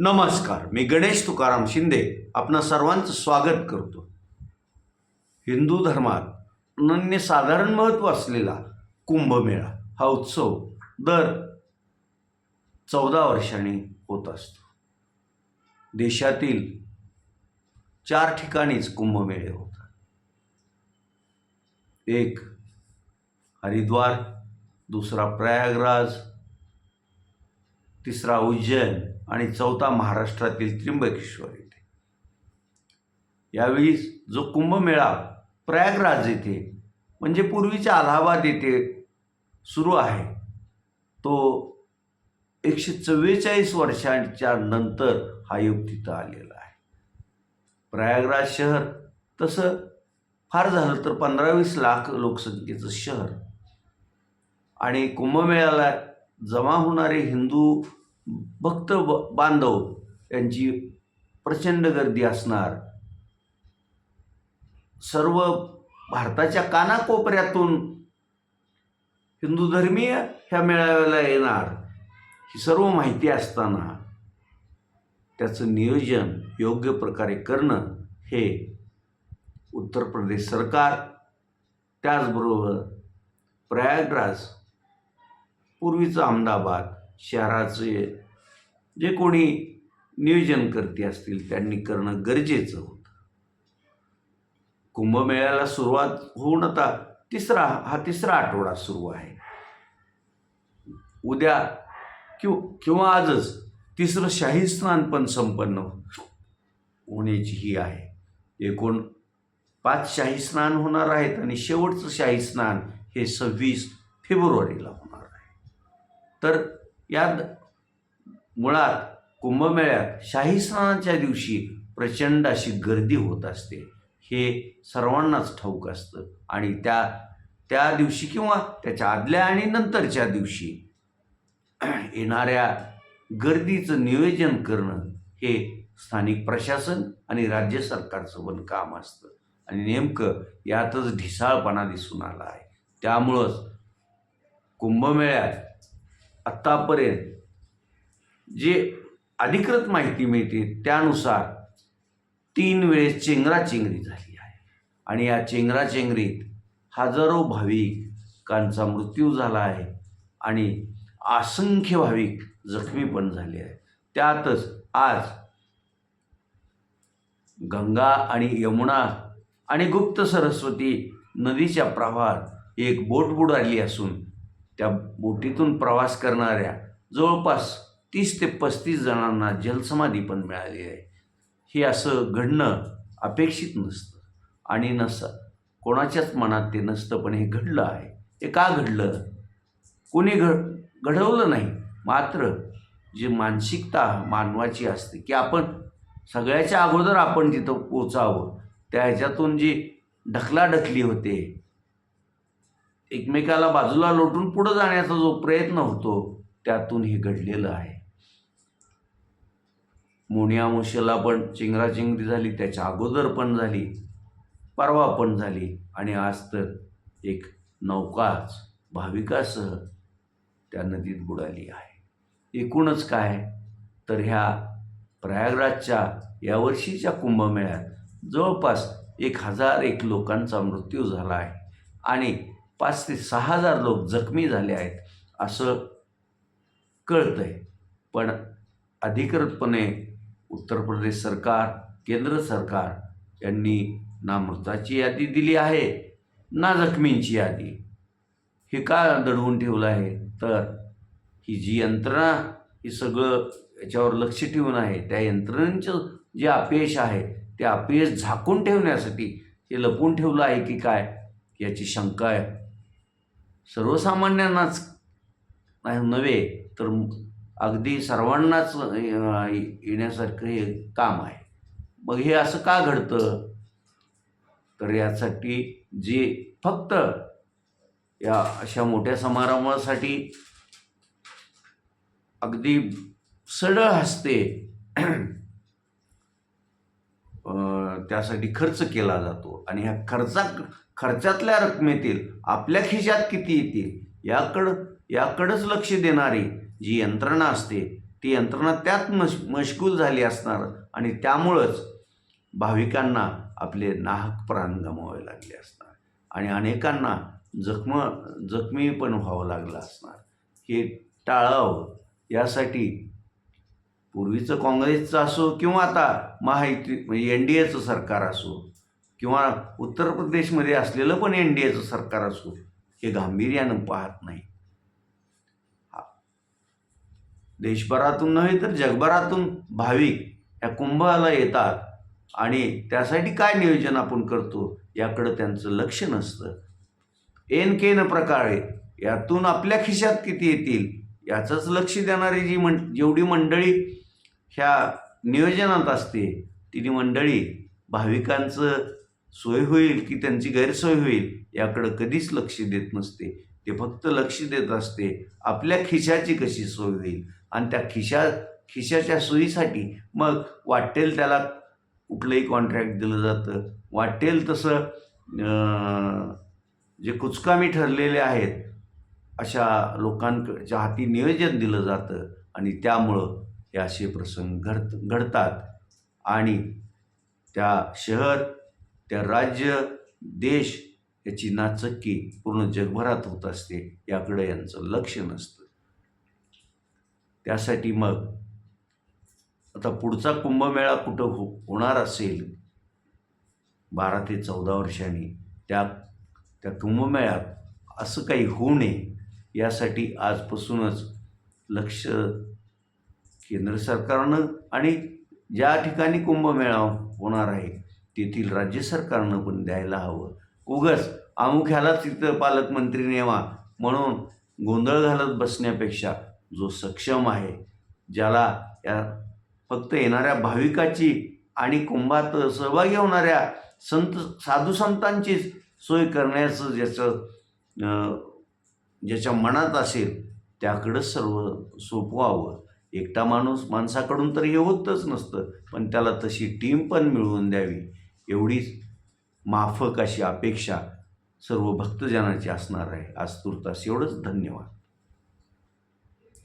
नमस्कार मी गणेश तुकाराम शिंदे आपणा सर्वांचं स्वागत करतो. हिंदू धर्मात अनन्य साधारण महत्त्व असलेला कुंभमेळा हा उत्सव दर चौदा वर्षांनी होत असतो. देशातील चार ठिकाणीच कुंभमेळे होतात. एक हरिद्वार दुसरा प्रयागराज तिसरा उज्जैन आणि चौथा महाराष्ट्रातील त्र्यंबकेश्वर येथे. यावेळी जो कुंभमेळा प्रयागराज येथे म्हणजे पूर्वीच्या अलाहाबाद येथे सुरू आहे तो एकशे चव्वेचाळीस वर्षांच्या नंतर हा योग तिथं आलेला आहे. प्रयागराज शहर तसं फार झालं तर पंधरा वीस लाख लोकसंख्येचं शहर. आणि कुंभमेळ्याला जमा होणारे हिंदू भक्त ब बांधव यांची प्रचंड गर्दी असणार. सर्व भारताच्या कानाकोपऱ्यातून हिंदू धर्मीय ह्या मेळाव्याला येणार ही सर्व माहिती असताना त्याचं नियोजन योग्य प्रकारे करणं हे उत्तर प्रदेश सरकार त्याचबरोबर प्रयागराज पूर्वीचं अहमदाबाद शहराचे जे कोणी नियोजनकर्ते असतील त्यांनी करणं गरजेचं होतं. कुंभमेळ्याला सुरुवात होऊन आता तिसरा हा तिसरा आठवडा सुरू आहे. उद्या किंवा किंवा आजच तिसरं शाही स्नान पण संपन्न होण्याची ही आहे. एकूण पाच शाही स्नान होणार आहेत आणि शेवटचं शाही स्नान हे सव्वीस फेब्रुवारीला होणार आहे. तर यात मुळात कुंभमेळ्यात शाही स्नानाच्या दिवशी प्रचंड अशी गर्दी होत असते. हे सर्वांनाच ठाऊक असतं. आणि त्या त्या दिवशी किंवा त्याच्या आदल्या आणि नंतरच्या दिवशी येणाऱ्या गर्दीचं नियोजन करणं हे स्थानिक प्रशासन आणि राज्य सरकारचं पण काम असतं. आणि नेमकं यातच ढिसाळपणा दिसून आला आहे. त्यामुळंच कुंभमेळ्यात आत्तापर्यंत जे अधिकृत माहिती मिळते त्यानुसार तीन वेळेस चेंगराचेंगरी झाली आहे. आणि या चेंगराचेंगरीत हजारो भाविकांचा मृत्यू झाला आहे आणि असंख्य भाविक जखमी पण झाले आहेत. त्यातच आज गंगा आणि यमुना आणि गुप्त सरस्वती नदीच्या प्रवाहात एक बोट बुडाली असून त्या बोटीतून प्रवास करणाऱ्या जवळपास तीस ते पस्तीस जणांना जलसमाधी पण मिळाली आहे. हे असं घडणं अपेक्षित नसतं आणि नसं कोणाच्याच मनात ते नसतं पण हे घडलं आहे. हे का घडलं? कोणी घड घडवलं नाही. मात्र जी मानसिकता मानवाची असते की आपण सगळ्याच्या अगोदर आपण तिथं पोचावं. त्या ह्याच्यातून जी ढकलाढकली होते एकमेकाला बाजूला लोटून पुढं जाण्याचा जो प्रयत्न होतो त्यातून हे घडलेलं आहे. मोनियामुशेला पण चिंगराचिंगरी झाली त्याच्या अगोदर पण झाली परवा पण झाली आणि आज तर एक नौकाच भाविकासह त्या नदीत बुडाली आहे. एकूणच काय? तर ह्या प्रयागराजच्या यावर्षीच्या कुंभमेळ्यात जवळपास एक हजार एक लोकांचा मृत्यू झाला आहे. आणि पाच ते सहा हजार लोक जखमी झाले आहेत असं कळतं आहे पण अधिकृतपणे उत्तर प्रदेश सरकार केंद्र सरकार यांनी ना मृताची यादी दिली आहे ना जखमींची यादी. हे का दडवून ठेवलं आहे? तर ही जी यंत्रणा ही सगळं याच्यावर लक्ष ठेवून आहे त्या यंत्रणेचं जे अपयश आहे ते अपयश झाकून ठेवण्यासाठी हे लपवून ठेवलं आहे की काय? याची शंका आहे. सर्वसामान्यांनाच नाही नव्हे तर अगदी सर्वांनाच येण्यासारखं हे काम आहे. मग हे असं का घडतं? तर यासाठी जे फक्त या अशा मोठ्या समारंभासाठी अगदी सडळ हसते त्यासाठी खर्च केला जातो. आणि ह्या खर्चा खर्चातल्या रकमेतील आपल्या खिशात किती येतील याकडं याकडंच लक्ष देणारी जी यंत्रणा असते ती यंत्रणा त्यात मश मशगूल झाली असणार आणि त्यामुळंच भाविकांना आपले नाहक प्राण गमावे लागले असणार. आणि अनेकांना जखम जखमी पण व्हावं लागलं असणार. हे टाळावं यासाठी पूर्वीचं काँग्रेसचं असो किंवा आता महायुती म्हणजे एन डी एचं सरकार असो किंवा उत्तर प्रदेशमध्ये असलेलं पण एन डी एचं सरकार असो हे गांभीर्यानं पाहत नाही. देशभरातून नव्हे तर जगभरातून भाविक या कुंभाला येतात आणि त्यासाठी काय नियोजन आपण करतो याकडं त्यांचं लक्ष नसतं. एन केन प्रकारे यातून आपल्या खिशात किती येतील? याचंच लक्ष देणारी जी मं जेवढी मंडळी ह्या नियोजनात असते ती मंडळी भाविकांचं सोय होईल की त्यांची गैरसोय होईल याकडं कधीच लक्ष देत नसते. ते फक्त लक्ष देत असते आपल्या खिशाची कशी सोय होईल? आणि त्या खिशा खिशाच्या सोयीसाठी मग वाटेल त्याला कुठलंही कॉन्ट्रॅक्ट दिलं जातं. वाटेल तसं जे कुचकामी ठरलेले आहेत अशा लोकांच्या हाती नियोजन दिलं जातं आणि त्यामुळं हे असे प्रसंग घडत घडतात. आणि त्या शहर त्या राज्य देश याची नाचक्की पूर्ण जगभरात होत असते याकडे यांचं लक्ष नसतं. त्यासाठी मग आता पुढचा कुंभमेळा कुठं हो होणार असेल? बारा ते चौदा वर्षांनी त्या त्या कुंभमेळ्यात असं काही होऊ नये. यासाठी आजपासूनच लक्ष केंद्र सरकारनं आणि ज्या ठिकाणी कुंभमेळा होणार आहे तेथील राज्य सरकारनं पण द्यायला हवं. उगस अमुख्यालाच तिथं पालकमंत्री नेवा म्हणून गोंधळ घालत बसण्यापेक्षा जो सक्षम आहे ज्याला या फक्त येणाऱ्या भाविकाची आणि कुंभात सहभागी होणाऱ्या संत साधू संतांचीच सोय करण्याचं ज्याचं ज्याच्या मनात असेल त्याकडंच सर्व सोपवावं. एकटा माणूस माणसाकडून तर हे होतच नसतं पण त्याला तशी टीम पण मिळवून द्यावी. एवढीच माफक अशी अपेक्षा सर्व भक्तजनाची असणार आहे. आज तुर्तास एवढंच. धन्यवाद.